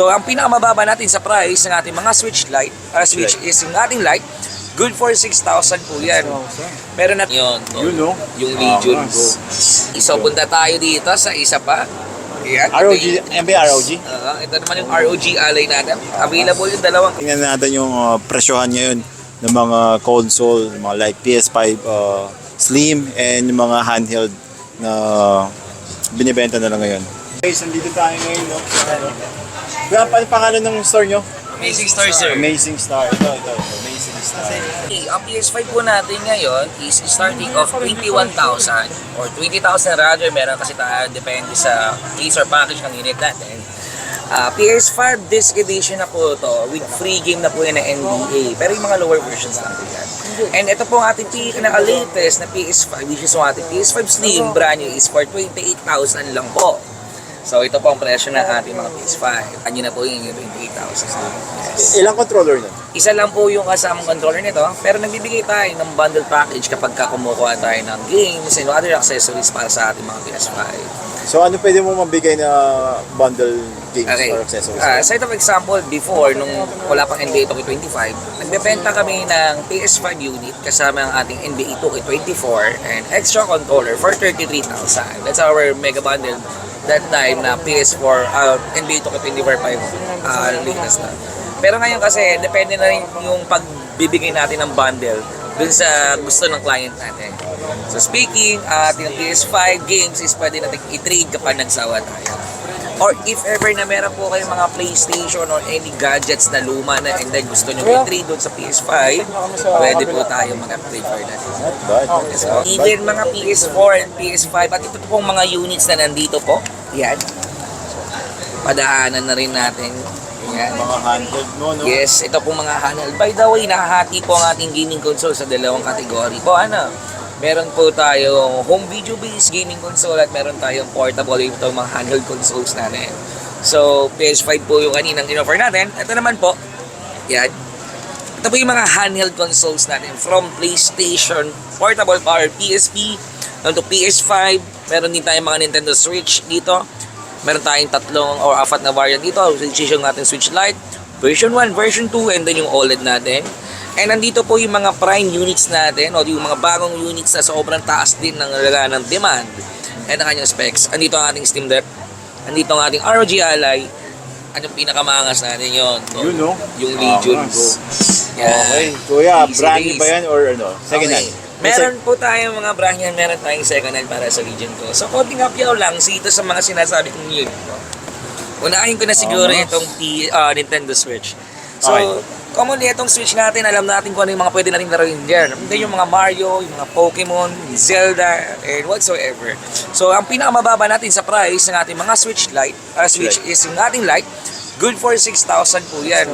So, ang pinakamababa natin sa price ng ating mga switch light, uh, switch is yung ating light, good for 6,000 po yan. Meron na yun. Yun, no? Yung Ah, Legions. So, punta tayo dito sa isa pa. Yan. ROG, MB ROG. Ah, ito naman yung ROG alay natin. Available yung dalawang Tingnan natin yung uh, presyohan ngayon ng mga console, mga like PS5 uh, Slim and yung mga handheld na binibenta na lang ngayon. Guys, nandito tayo ngayon, no? Ano? Kuya, paano pangalan ng store nyo? Amazing Star, sir. Amazing Star. Ito, ito, ito. Amazing Star. Okay, ang PS5 po natin ngayon is starting of 21,000 or 20,000 rather. Meron kasi tayo depende sa case or package ng unit natin. Ah, PS5 disc edition na po to with free game na po yan ng NBA. Pero yung mga lower versions lang po yan. And ito po ang ating pinaka-latest na PS5 which is yung ating PS5 Slim brand new is for 28,000 lang po. So ito po ang presyo ng ating mga PS5. Ano na po yung 28,000. Yes. Ilang controller nun? Isa lang po yung kasamang controller nito, pero nagbibigay tayo ng bundle package kapag ka kumukuha tayo ng games and other accessories para sa ating mga PS5. So ano pwede mo mabigay na bundle games Okay. or accessories? Uh, set of example, before, nung wala pang NBA 2K25, nagbebenta kami ng PS5 unit kasama ang ating NBA 2K24 and extra controller for 33,000. That's our mega bundle that time na PS4, uh, NBA 2K24 uh, latest na. Pero ngayon kasi, depende na rin yung pagbibigay natin ng bundle dun sa gusto ng client natin. So speaking, uh, ating PS5 games is pwede natin i-trade kapag nagsawa tayo. Or if ever na meron po kayong mga PlayStation or any gadgets na luma na and then gusto nyo i-trade doon sa PS5, pwede po tayo mag-upgrade for that. So, even mga PS4 and PS5 at ito pong mga units na nandito po, yan. Padaanan na rin natin. Yan. Mga handheld mo, no? Yes, ito pong mga handheld. By the way, nakahati po ang ating gaming console sa dalawang kategory po. Ano? Meron po tayong home video based gaming console at meron tayong portable yung itong mga handheld consoles natin. So, PS5 po yung kaninang in-offer natin. Ito naman po, yan. Ito po yung mga handheld consoles natin from PlayStation, Portable Power, PSP, to PS5. Meron din tayong mga Nintendo Switch dito. Meron tayong tatlong or apat na variant dito, which is yung ating Switch Lite, version 1, version 2, and then yung OLED natin. And nandito po yung mga prime units natin o yung mga bagong units na sobrang taas din ng laga ng demand and ang kanyang specs. Andito ang ating Steam Deck. Andito ang ating ROG Ally. Anong pinakamangas natin yon? Yun, no? Yung Legions. go. Yan. Okay. Kuya, Easy brand days. ba yan or ano? Second Okay. hand? Meron po tayong mga brand yan, meron tayong second hand para sa Legion ko. So, konting apyaw lang dito sa mga sinasabi kong ko. Unahin ko na siguro Ah, itong ah, Nintendo Switch. So, Okay. Commonly itong Switch natin, alam natin kung ano yung mga pwede natin laruin dyan. Hindi yung mga Mario, yung mga Pokemon, Zelda, and whatsoever. So, ang pinakamababa natin sa price ng ating mga Switch Lite, ah, Switch is yung ating Lite, good for 6,000 po yan.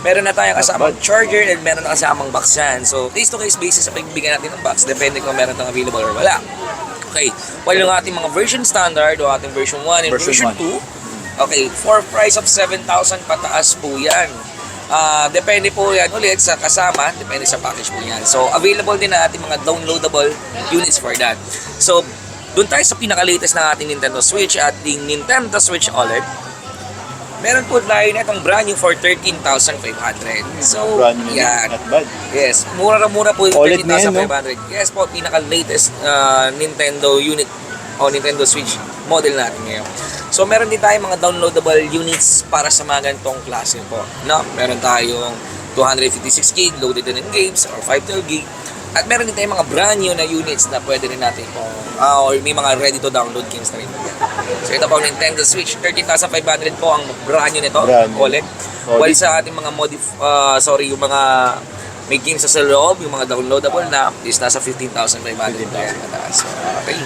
Meron na tayong kasamang charger and meron na kasamang box yan. So, case-to-case basis sa pagbibigyan natin ng box, depende kung meron itong available or wala. Okay, while yung ating mga version standard o ating version 1 and Version version, 2, okay, for price of 7,000 pataas po yan. Ah, depende po yan ulit sa kasama, depende sa package po yan. So, available din na ating mga downloadable units for that. So, doon tayo sa pinaka-latest ng ating Nintendo Switch at yung Nintendo Switch OLED. Meron po tayo na itong brand new for 13,500. So, Brand new. yan. Not bad. Yes, po yung OLED na yan, no? 13,500. Yes po, pinaka-latest uh, Nintendo unit o Nintendo Switch model natin ngayon. So, meron din tayong mga downloadable units para sa mga ganitong klase po. No? Meron tayong 256 gig loaded in games or 512 gig. At meron din tayong mga brand new na units na pwede rin natin po ah, or may mga ready to download games na rin. So ito po Nintendo Switch, 13,500 po ang brand new nito, Brand new. OLED. While sa ating mga modif ah, sorry, yung mga may games sa loob, yung mga downloadable na is nasa 15,500 po yan mataas. So, okay.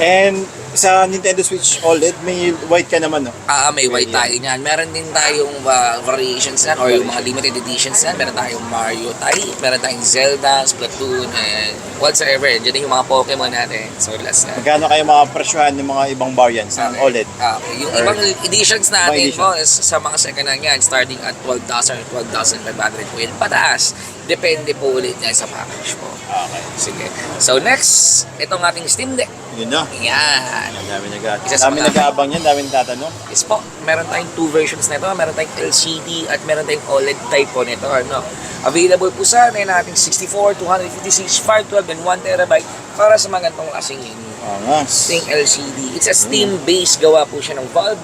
And sa Nintendo Switch OLED, may white ka naman, no? Ah, may white Yeah. tayo niyan. Meron din tayong ah, variations yan or yung mga limited editions yan. Meron tayong Mario type, meron tayong Zelda, Splatoon, and whatsoever. Diyan yung mga Pokemon natin. So, last na. Magkano kayo mga presyohan ng mga ibang variants ng OLED? Okay. Yung Or- ibang editions natin edition. po is sa mga second hand yan, starting at 12,000 or 12,500 po yun. Pataas. Depende po ulit yan sa package po. Okay. Sige. So next, itong ating Steam Deck. Yun na. Yan. Ang dami nag Isa sa dami nag-aabang yan, dami tatanong. Yes po, meron tayong two versions nito. Meron tayong LCD at meron tayong OLED type po nito. Ano? Available po sa atin nating 64, 256, 512, and 1 terabyte para sa mga ganitong klaseng unit. Angas. Steam LCD. It's a Steam-based gawa po siya ng Valve.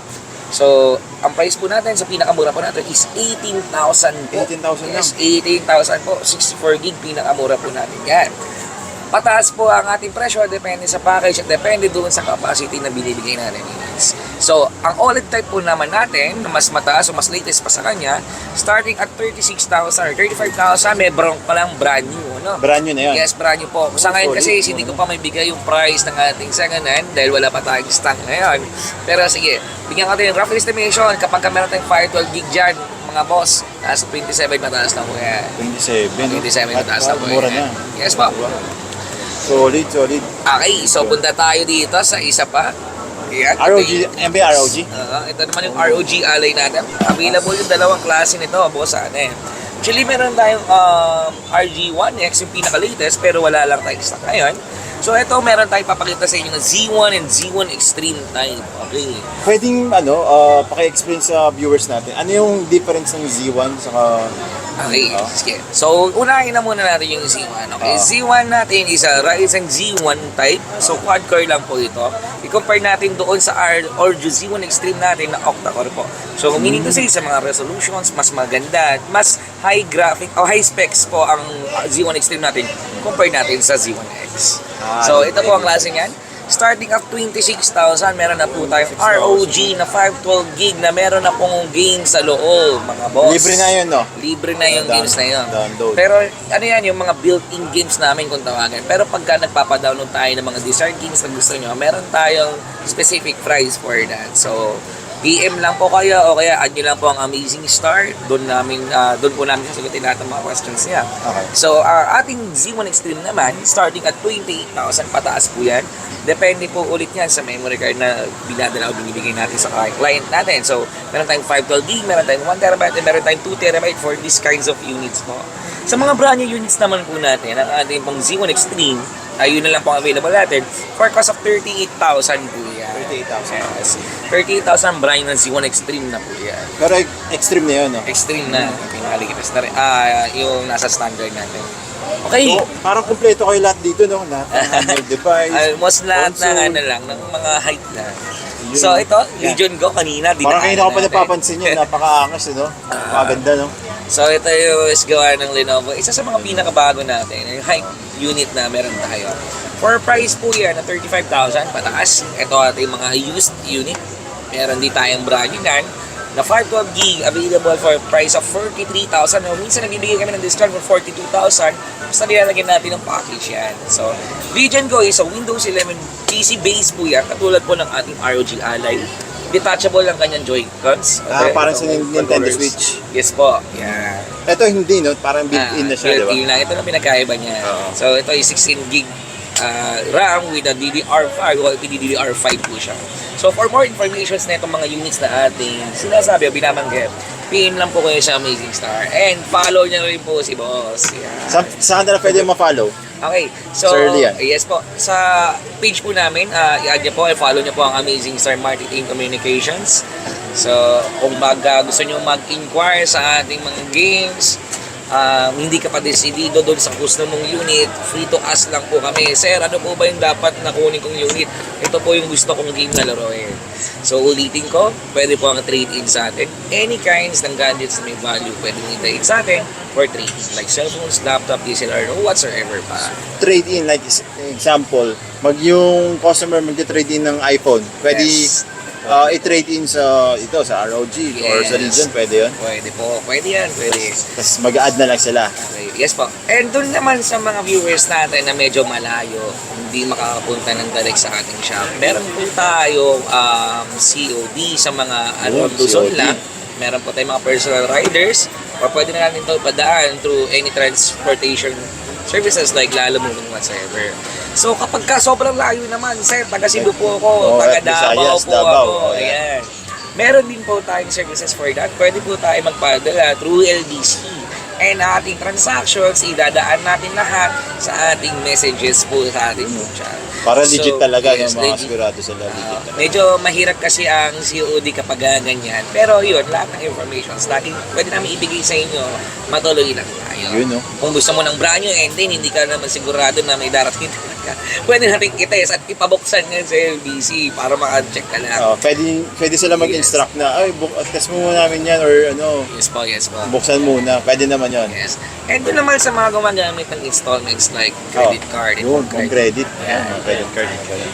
So, ang price po natin sa pinakamura po natin is 18,000 po. 18,000 lang. Yes, 18,000 po. 64 gig pinakamura po natin yan. Pataas po ang ating presyo depende sa package at depende doon sa capacity na binibigay natin. Yes. So, ang OLED type po naman natin na mas mataas o mas latest pa sa kanya, starting at 36,000 or 35,000, may bronc pa lang brand new. Ano? Brand new na yun. Yes, brand new po. Sa ngayon kasi, hindi ko pa may bigay yung price ng ating sanganan dahil wala pa tayong stock ngayon. Pero sige, bigyan ko tayo ng rough estimation. Kapag ka meron tayong 512 gig dyan, mga boss, nasa 27 mataas na po yan. 27. 27 At mataas na po mura yan. na. Yes po. Solid, solid. Okay, so punta tayo dito sa isa pa. Yan, ito ROG, MB ROG. Oo, ito naman yung ROG alay natin. Available yung dalawang klase nito, boss. Ano eh. Actually, meron tayong um, RG1X, yung pinaka-latest, pero wala lang tayong stock ngayon. So, ito, meron tayong papakita sa inyo ng Z1 and Z1 Extreme type. Okay. Pwedeng ano, uh, paki-explain sa viewers natin. Ano yung difference ng Z1 saka Okay, Oo. sige. So, unahin na muna natin yung Z1. Okay, Oo. Z1 natin is a Ryzen Z1 type. So, quad-core lang po ito. I-compare natin doon sa R or Z1 Extreme natin na octa-core po. So, meaning to say, sa mga resolutions, mas maganda at mas high graphic o high specs po ang Z1 Extreme natin compare natin sa Z1X. Ah, so, ito po ang klase niyan. Starting at 26,000, meron na po tayong ROG na 512 gig na meron na pong game sa loob, mga boss. libre na yun, no? Libre na yung Down- games na yun. download. Pero ano yan, yung mga built-in games namin kung tawagin. Pero pagka nagpapadownload tayo ng mga desired games na gusto nyo, meron tayong specific price for that. So, PM lang po kayo o kaya add nyo lang po ang Amazing Star. Doon namin, ah, doon po namin sasagutin lahat ng mga questions niya. Okay. So, our ating Z1 Extreme naman, starting at 28,000 pataas po yan. Depende po ulit yan sa memory card na binadala o binibigay natin sa client natin. So, meron tayong 512 gig, meron tayong 1 terabyte, and meron tayong 2 terabyte for these kinds of units po. Sa mga brand new units naman po natin, ang ating pong Z1 Extreme, ayun na lang po available natin for cost of 38,000 po. 38,000. Yes. 38,000 brand ng Z1 Extreme na po yan. Pero extreme na yun, no? Extreme na, pinakalikitas na rin. Ah, yung nasa standard natin. Okay. So, parang kumpleto kayo lahat dito, no? Lahat ng device. Almost lahat ng console. ano lang, ng mga height na. Yun. So ito, Yeah. Legion Go kanina. Parang kanina ko pa napapansin yun, napaka-angas, no? Maganda, no? So ito yung gawa ng Lenovo. Isa sa mga pinakabago natin, yung height unit na meron tayo. For price po yan na 35,000 pataas. Ito ating mga used unit. Meron din tayong brand new yan na 512 gig available for price of 43,000. No, minsan nagbibigay kami ng discount for 42,000. Basta nilalagyan natin ng package yan. So, Legion Go is a Windows 11 PC base po yan. Katulad po ng ating ROG Ally. Detachable lang kanyang Joy-Cons. Ah, parang sa Nintendo. Switch. Yes po. Yeah. Ito hindi, no? Parang built-in na siya, di ba? built-in na. Ito na pinakaiba niya. Oo. So, ito ay 16 gig uh, RAM with a DDR5 o DDR5 po siya. So, for more information na itong mga units na ating sinasabi o binabanggit, PM lang po kayo sa Amazing Star. And follow niyo rin po si Boss. Yeah. Sa, saan na pwede ma-follow? Okay, so Sir Lian. yes po, sa page po namin, uh, i-add niyo po, i-follow niyo po ang Amazing Star Marketing Communications. So, kung mag, uh, gusto niyo mag-inquire sa ating mga games, um, hindi ka pa decidido doon sa gusto mong unit, free to ask lang po kami. Sir, ano po ba yung dapat na kunin kong unit? Ito po yung gusto kong game na laruin. So, ulitin ko, pwede po ang trade-in sa atin. Any kinds ng gadgets na may value, pwede nyo trade sa atin for trade-in. Like cellphones, laptop, DSLR, or whatsoever pa. Trade-in, like example, mag yung customer mag-trade in ng iPhone, pwede Yes. Uh, i-trade in sa ito sa ROG or sa Yes. Legion, pwede yun. Pwede po. Pwede yan. Pwede. Tapos mag-add na lang sila. Okay. Yes po. And doon naman sa mga viewers natin na medyo malayo, hindi makakapunta ng direct sa ating shop, meron po tayo um, COD sa mga ano, Oh, Luzon COD. lang. Meron po tayong mga personal riders or pwede na natin ito padaan through any transportation services like Lalo Moving whatsoever. So kapag ka sobrang layo naman, sir, taga Cebu po ako, Oh, taga Davao po Davao. ako. Oh, yeah. Ayan. Meron din po tayong services for that. Pwede po tayo magpadala through LBC. And ating transactions, idadaan natin lahat sa ating messages po sa ating YouTube channel. Para legit So, talaga, yes, no, mga legit. sigurado sila legit talaga. Medyo mahirap kasi ang COD kapag ganyan. Pero yun, lahat ng information, laging pwede namin ibigay sa inyo, matuloy lang tayo. Yun, no? Kung gusto mo ng brand new and then hindi ka naman sigurado na may darating pwede natin itest at ipabuksan nga sa LBC para maka-check ka lang. Ah, pwede, pwede sila mag-instruct na, ay, book, test mo muna namin yan, or ano, Yes po, yes po. buksan muna. Pwede naman yan. Yes. And doon naman sa mga gumagamit ng installments like credit card and Yun, credit. credit. Yeah. Mga credit card.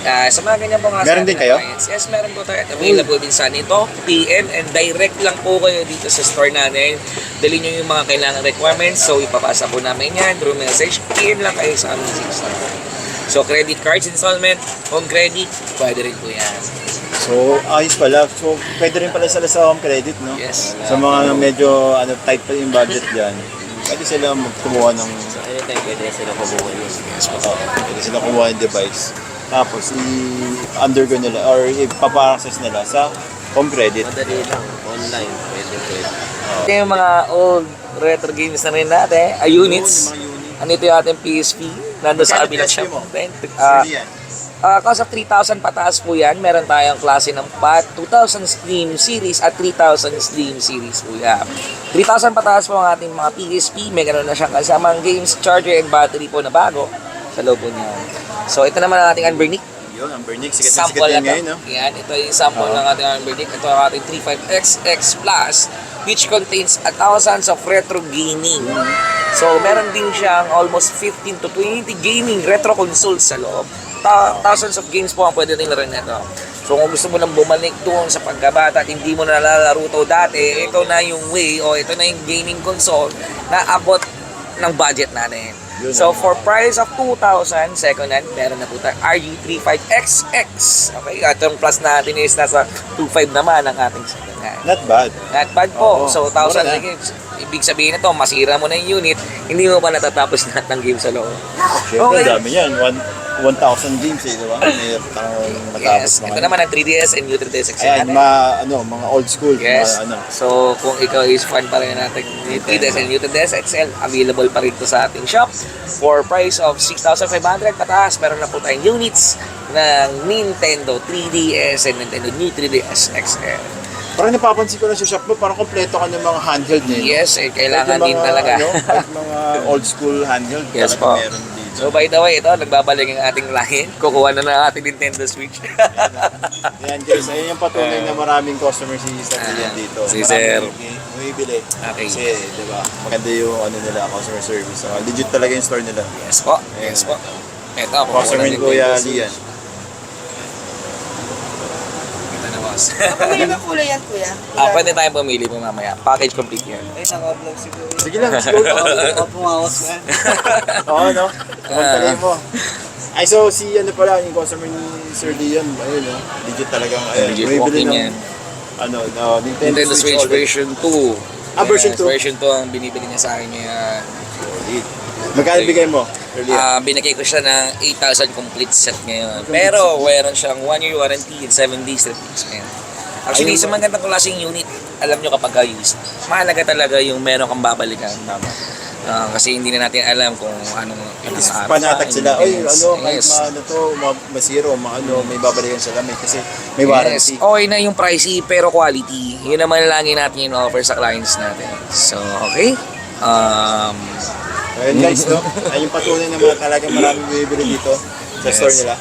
Ah, sa mga ganyan po nga Meron din kayo? clients. Yes, meron po tayo. At available din sa nito, PM, and direct lang po kayo dito sa store natin. Dali nyo yung mga kailangan requirements. So, ipapasa po namin yan through message. PM lang kayo sa aming system. So, credit cards installment, home credit, pwede rin po yan. So, ayos pala. So, pwede rin pala sila sa home credit, no? Yes. Sa mga medyo ano, tight pa yung budget dyan, pwede sila magkumuha ng So, anytime pwede sila kumuha yun. Yes po. uh, pwede sila kumuha ng device. Tapos, i-undergo nila or ipapa-access nila sa home credit. Madali lang. Online. Pwede, pwede. Ito yung mga old retro games na rin natin. Uh, units. Yung. Ano ito yung ating PSP? Nandun sa kabilang shop. yan. Ah, cost of 3,000 pataas po yan. Meron tayong klase ng PAT, 2,000 Slim Series at 3,000 Slim Series po yan. 3,000 pataas po ang ating mga PSP. May ganoon na siyang kasamang games, charger, and battery po na bago sa loob po niya. So, ito naman ang ating Unbernick. Yun, ang Bernick. Sikat na sikat yan ngayon, no? Yan, ito yung sample Oo. ng ating Unbernick. Ito ang ating 35XX Plus which contains a thousands of retro gaming. So, meron din siyang almost 15 to 20 gaming retro consoles sa loob. Ta- thousands of games po ang pwede rin rin ito. So, kung gusto mo lang bumalik doon sa pagkabata at hindi mo na nalalaro to dati, ito na yung way o ito na yung gaming console na abot ng budget natin. So, for price of 2,000, second hand, meron na po tayo RG35XX. Okay, at yung plus natin is nasa 2.5 naman ang ating second. Not bad. Not bad po. Oo, so, mura 1,000 na. games. Ibig sabihin nito, masira mo na yung unit, hindi mo pa natatapos lahat ng game sa loob. Siyempre, Okay. dami yan. One- 1,000 games eh, di ba? May tang matapos Yes, ito naman ang 3DS and New 3DS XL Ayan, natin. ma, ano, mga old school. Yes. Mga, ano. So, kung ikaw is fan pa rin natin ni 3DS and New 3DS XL, available pa rin to sa ating shop. For price of 6,500 pataas, meron na po tayong units ng Nintendo 3DS and Nintendo New 3DS XL. Parang napapansin ko na sa shop mo, parang kompleto ka ng mga handheld yun. Yes, eh, kailangan Kahit yung din mga, talaga. Ano, kahit mga old school handheld, Yes talaga po. meron dito. So by the way, ito, nagbabalik ang ating lahin. Kukuha na ng ating Nintendo Switch. Ayan guys, ayan yung patunay na maraming customer si Sir Ah, William dito. si Maraming Sir. bumi- Bumibili. Okay. Kasi, di ba, maganda yung ano nila, customer service. Uh, legit talaga yung store nila. yes po, yes po. Ito, kukuha Customer na ni Kuya Lian. Switch. Ito na boss. Pamili ba kulay yan, kuya? ah, pwede tayo pumili po mamaya. Package complete yan. Ay, naka-vlog siguro. Sige lang. Baka pumawas ka. Oo, no? Kumontalay mo. Ay, so si ano pala, yung customer ni Sir Lian, ayun, no? Legit talagang, ayun, Legit bumibili ng, yan. ano, no, Nintendo, Nintendo Switch version 2. Ah, version Yes, 2. Version 2 ang binibili niya sa akin ngayon. Solid. Magkano bigay mo, Ah, binigay ko siya ng 8,000 complete set ngayon. Pero meron siyang 1 year warranty and 7 days replacement. Actually, Ayun. sa mga ganitong klaseng unit, alam nyo kapag ayos, mahalaga talaga yung meron kang babalikan. Tama. Ah, kasi hindi na natin alam kung anong ilang araw panatag pa, sila, oy, ano, kahit Yes. maano to, ma- masiro, maano, may babalikan sila, may kasi may Yes, warranty. okay na yung pricey pero quality. Yun naman lagi natin yung offer sa clients natin. So, okay. Um, Ayun guys, no? Ay yung patunay na mga talagang maraming bibili dito sa Yes. store nila.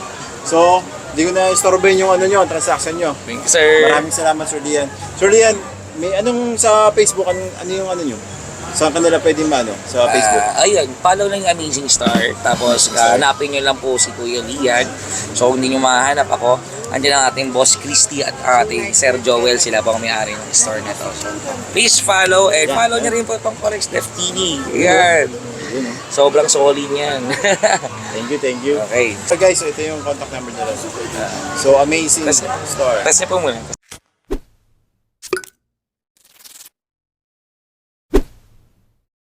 So, hindi ko na istorbohin yung ano nyo, transaction nyo. thank you, sir. Maraming salamat, Sir Lian. Sir Lian, may anong sa Facebook, ano, ano yung ano nyo? Saan kanila pwede maano? Sa Facebook? Ah, ayun, follow lang yung Amazing Star. Tapos, ah, hanapin nyo lang po si Kuya Lian. So, kung hindi nyo mahanap ako, andyan ang ating boss Christy at ating Sir Joel. Sila po ang may-ari ng store na to. So, please follow. And Yeah. follow nyo rin po itong Forex Def TV. Yan. Yun, no? Sobrang solid yan. Thank you, thank you. okay. So guys, so ito yung contact number nila. So, amazing Tas- store. Test niyo po muna.